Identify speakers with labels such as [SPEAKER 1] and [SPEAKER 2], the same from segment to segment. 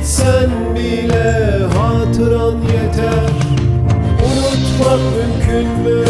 [SPEAKER 1] gitsen bile hatıran yeter. Unutmak mümkün mü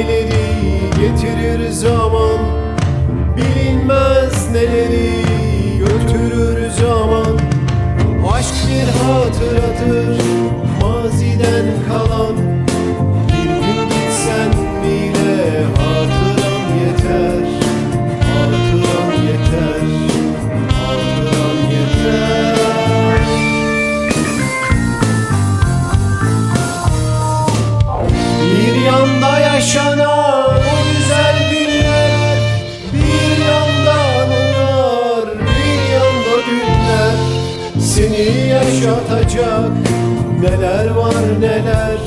[SPEAKER 1] Neleri getirir zaman yaşanan o güzel günler. Bir yanda anılar, bir yanda günler. Seni yaşatacak neler var neler.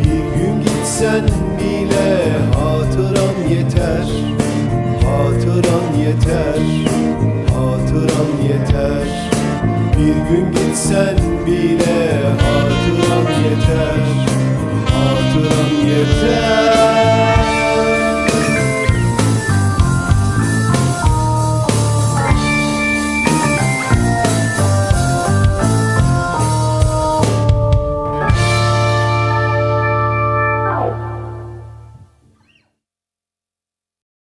[SPEAKER 1] Bir gün gitsen bile hatıran yeter. Hatıran yeter, hatıran yeter. Bir gün gitsen bile